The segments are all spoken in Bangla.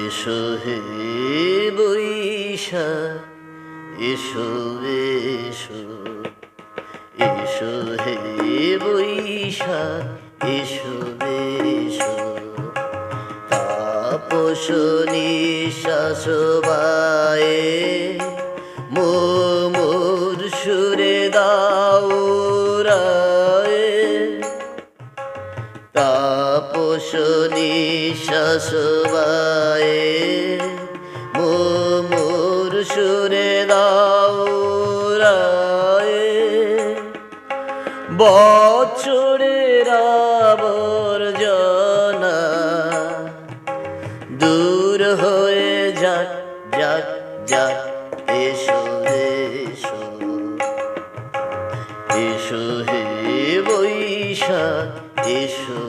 এসো হে বৈশাখ, এসো এসো। এসো হে বৈশাখ, এসো এসো। তাপস নিঃশ্বাস বায়ে মোর সুরে দাউরায়ে তাপস নিঃশ্বাস বায়ে মোর সুরে দাউরায়ে বছরের আবর্জনা দূর হয়ে যাক যাক যাক, এসো এসো। এসো হে বৈশাখ, এসো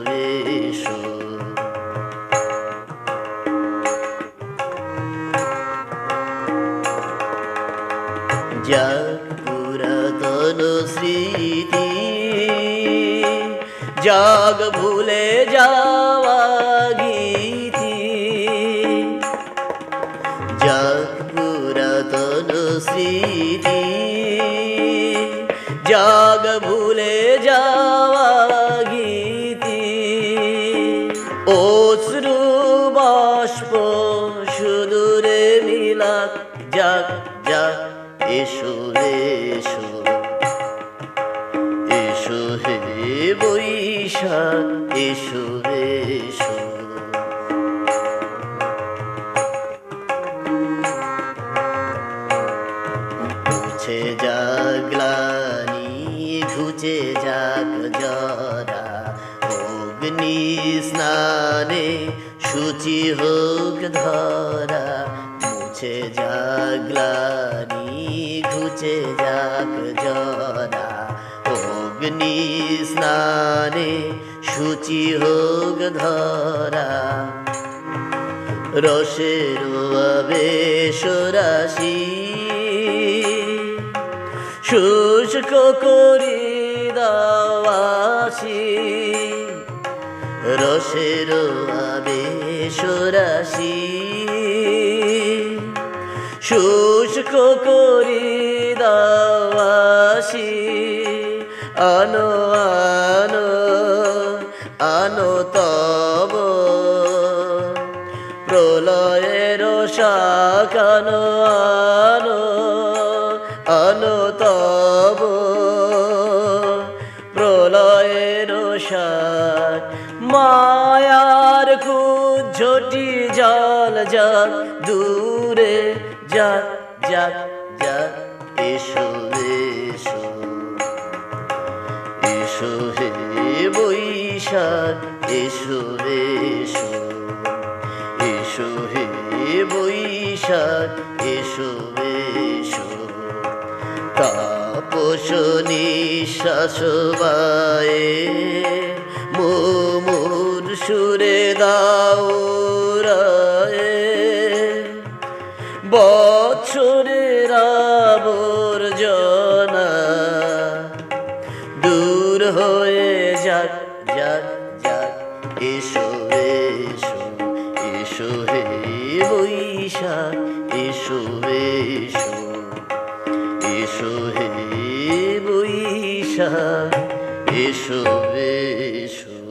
যাক পুরাতন স্মৃতি জাগ ভুলে যাওয়া গীতি যাক পুরাতন স্মৃতি জাগ ভুলে যাওয়া গীতি অশ্রু বাষ্প এসো এসো। এসো হে বৈশাখ, এসো এসো। ঘুচে জাগলানি ঘুচে যাক জরা। অগ্নি স্নানে সূচি হোক ধরা। মুছে জাগলানি, ঘুচে যাক জরা অগ্নি স্নানে সূচি হোক ধরা। রসের আবেশ রাশি। শুষ্ক করি দাওয়াসি রসের আবেশ রাশি। শুষ্ক করি দাওয়াসি। আনো আনো আনো তব। প্রলয়ের শাখানো আনো আনো তব। প্রলয়ের শাক মায়ার কুঝটি জল জল দূরে যাক যাক যাক, এসো এসো। এসো হে বৈশাখ, এসো এসো। এসো হে বৈশাখ, এসো এসো। তাপস নিঃশ্বাস বায়ে সুরে দাও। বছরের আবর্জনা দূর হয়ে যাক যাক যাক। এসো এসো এসো হে বৈশাখ। এসো এসো এসো হে বৈশাখ। এসো এসো।